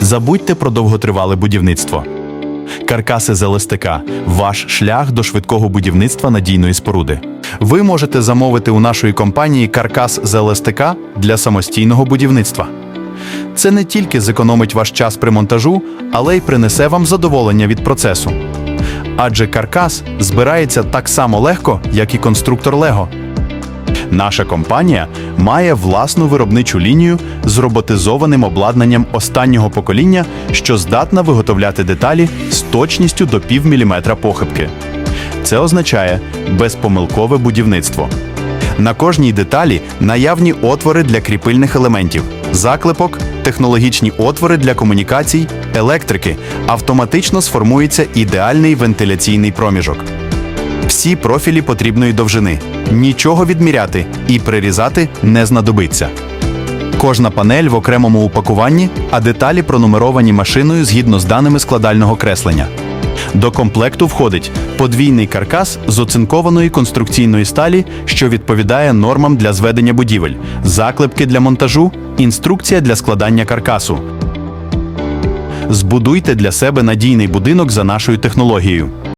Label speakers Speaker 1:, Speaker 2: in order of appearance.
Speaker 1: Забудьте про довготривале будівництво. Каркаси з ЛСТК – ваш шлях до швидкого будівництва надійної споруди. Ви можете замовити у нашої компанії каркас з ЛСТК для самостійного будівництва. Це не тільки зекономить ваш час при монтажу, але й принесе вам задоволення від процесу. Адже каркас збирається так само легко, як і конструктор Лего. Наша компанія має власну виробничу лінію з роботизованим обладнанням останнього покоління, що здатна виготовляти деталі з точністю до півміліметра похибки. Це означає безпомилкове будівництво. На кожній деталі наявні отвори для кріпильних елементів, заклепок, технологічні отвори для комунікацій, електрики. Автоматично сформується ідеальний вентиляційний проміжок. Всі профілі потрібної довжини. Нічого відміряти і прирізати не знадобиться. Кожна панель в окремому упакуванні, а деталі пронумеровані машиною згідно з даними складального креслення. До комплекту входить подвійний каркас з оцинкованої конструкційної сталі, що відповідає нормам для зведення будівель, заклепки для монтажу, інструкція для складання каркасу. Збудуйте для себе надійний будинок за нашою технологією.